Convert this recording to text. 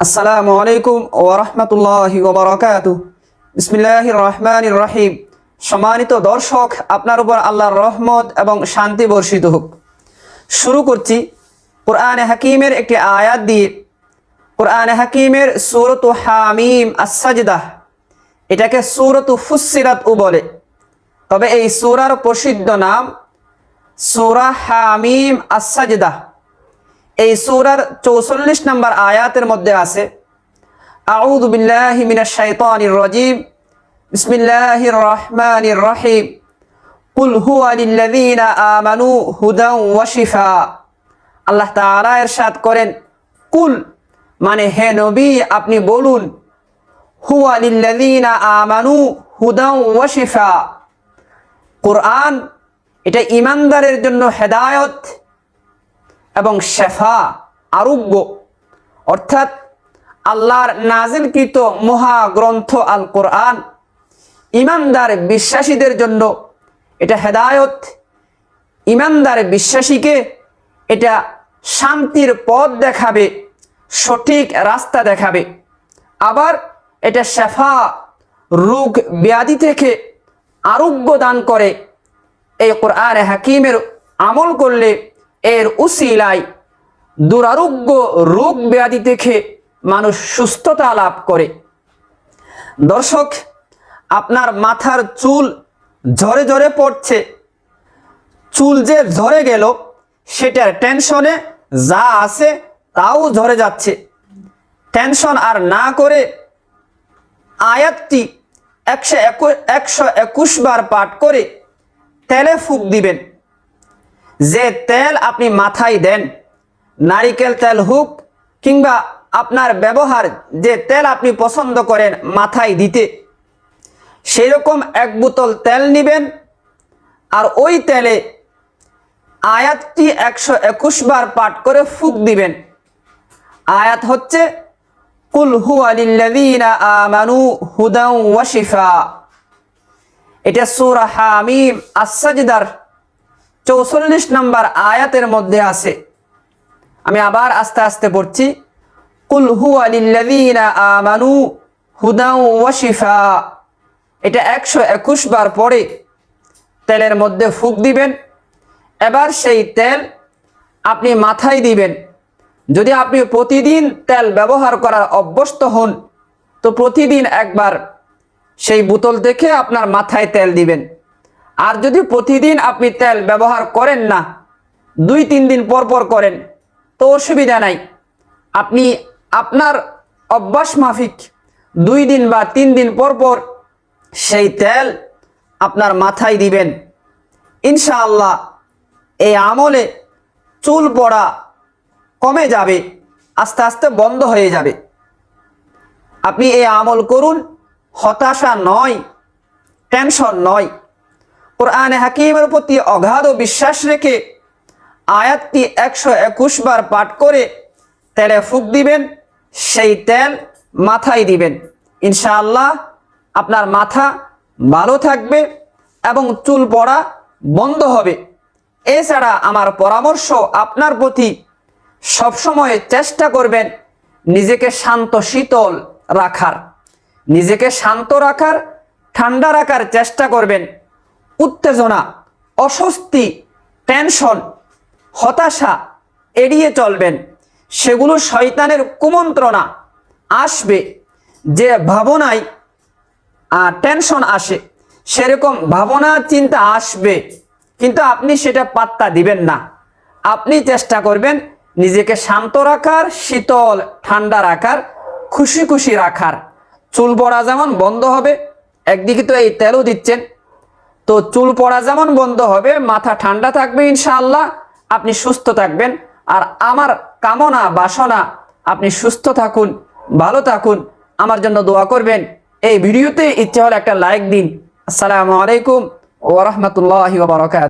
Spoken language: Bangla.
আসসালামু আলাইকুম ওরহমতুল্লাহি ওবরাকাতু বিসমিল্লাহ রহমান রহিম। সম্মানিত দর্শক, আপনার উপর আল্লাহর রহমত এবং শান্তি বর্ষিত হোক। শুরু করছি কোরআনে হাকিমের একটি আয়াত দিয়ে। কোরআনে হাকিমের সুরত হামিম আসাজদাহ এটাকে সুরত ফুসিরাত ও বলে। তবে এই সুরার প্রসিদ্ধ নাম সুরা হামিম আসাজদাহ এই সূরার চৌচল্লিশ নম্বর আয়াতের মধ্যে আছে, আউযু বিল্লাহি মিনাশ শাইতানির রাজিম, বিসমিল্লাহির রহমানির রহিম, কুল হুয়া লিল্লাযীনা আমানু হুদান ওয়া শিফা। আল্লাহ তাআলা ইরশাদ করেন, কুল মানে হে নবী, আপনি বলুন, হুয়া লিল্লাযীনা আমানু হুদান ওয়া শিফা। কোরআন, এটা ইমানদারের জন্য হেদায়ত এবং শেফা, আরোগ্য। অর্থাৎ আল্লাহর নাজিলকৃত মহাগ্রন্থ আল কোরআন ইমানদার বিশ্বাসীদের জন্য এটা হেদায়ত। ইমানদার বিশ্বাসীকে এটা শান্তির পথ দেখাবে, সঠিক রাস্তা দেখাবে। আবার এটা শেফা, রোগ ব্যাধি থেকে আরোগ্য দান করে। এই কোরআন হাকিমের আমল করলে এর উসিলায় দুরারোগ্য রোগ ব্যাধি থেকে মানুষ সুস্থতা লাভ করে। দর্শক, আপনার মাথার চুল ঝরে ঝরে পড়ছে। চুল যে ঝরে গেল, সেটার টেনশনে যা আছে তাও ঝরে যাচ্ছে। টেনশন আর না করে আয়াতটি একশো একুশ একশো বার পাঠ করে তেলে ফুক দিবেন। যে তেল আপনি মাথায় দেন, নারিকেল তেল হোক কিংবা আপনার ব্যবহার যে তেল আপনি পছন্দ করেন মাথায় দিতে সেই রকম এক বোতল তেল নেবেন। আর ওই তেলে আয়াতটি একশো একুশ বার পাঠ করে ফুক দিবেন। আয়াত হচ্ছে, কুল হু আমানু হুদান ওয়া শিফা। এটা সূরা হামিম আস-সাজদার চৌচল্লিশ নম্বর আয়াতের মধ্যে আছে। আমি আবার আস্তে আস্তে পড়ছি। কুল হু আলিল্লাযীনা আমানু হুদান ওয়া শিফা। এটা একশো একুশ বার পরে তেলের মধ্যে ফুক দিবেন। এবার সেই তেল আপনি মাথায় দিবেন। যদি আপনি প্রতিদিন তেল ব্যবহার করার অভ্যস্ত হন, তো প্রতিদিন একবার সেই বোতল দেখে আপনার মাথায় তেল দিবেন। আর যদি প্রতিদিন আপনি তেল ব্যবহার করেন না, দুই, তিন দিন পর পর করেন, তো অসুবিধা নাই। আপনি আপনার অভ্যাস মাফিক দুই দিন বা তিন দিন পর পর সেই তেল আপনার মাথায় দিবেন। ইনশাআল্লাহ এই আমলে চুল পড়া কমে যাবে, আস্তে আস্তে বন্ধ হয়ে যাবে। আপনি এই আমল করুন, হতাশা নয়, টেনশন নয়। কোরআনে হাকিমের প্রতি অগাধ বিশ্বাস রেখে আয়াতটি একশো একুশ বার পাঠ করে তেলে ফুক দিবেন, সেই তেল মাথায় দিবেন। ইনশাআল্লাহ আপনার মাথা ভালো থাকবে এবং চুল পড়া বন্ধ হবে। এছাড়া আমার পরামর্শ, আপনার প্রতি সবসময় চেষ্টা করবেন নিজেকে শান্ত শীতল রাখার। নিজেকে শান্ত রাখার, ঠান্ডা রাখার চেষ্টা করবেন। উত্তেজনা, অস্বস্তি টেনশন হতাশা এড়িয়ে চলবেন। সেগুলো শয়তানের কুমন্ত্রণা। আসবে। যে ভাবনায় টেনশন আসে, সেরকম ভাবনা, চিন্তা আসবে। কিন্তু আপনি সেটা পাত্তা দিবেন না। আপনি চেষ্টা করবেন নিজেকে শান্ত রাখার, শীতল, ঠান্ডা রাখার, খুশি খুশি রাখার। চুল পড়া যেমন বন্ধ হবে, একদিকে তো এই তেলও দিচ্ছেন। তো চুল পড়া যেমন বন্ধ হবে, মাথা ঠান্ডা থাকবে ইনশাআল্লাহ, আপনি সুস্থ থাকবেন। আর আমার কামনা, বাসনা, আপনি সুস্থ থাকুন, ভালো থাকুন, আমার জন্য দোয়া করবেন। এই ভিডিওতে ইচ্ছে হলে একটা লাইক দিন। আসসালামু আলাইকুম ওরহমতুল্লাহ ওবরাকাত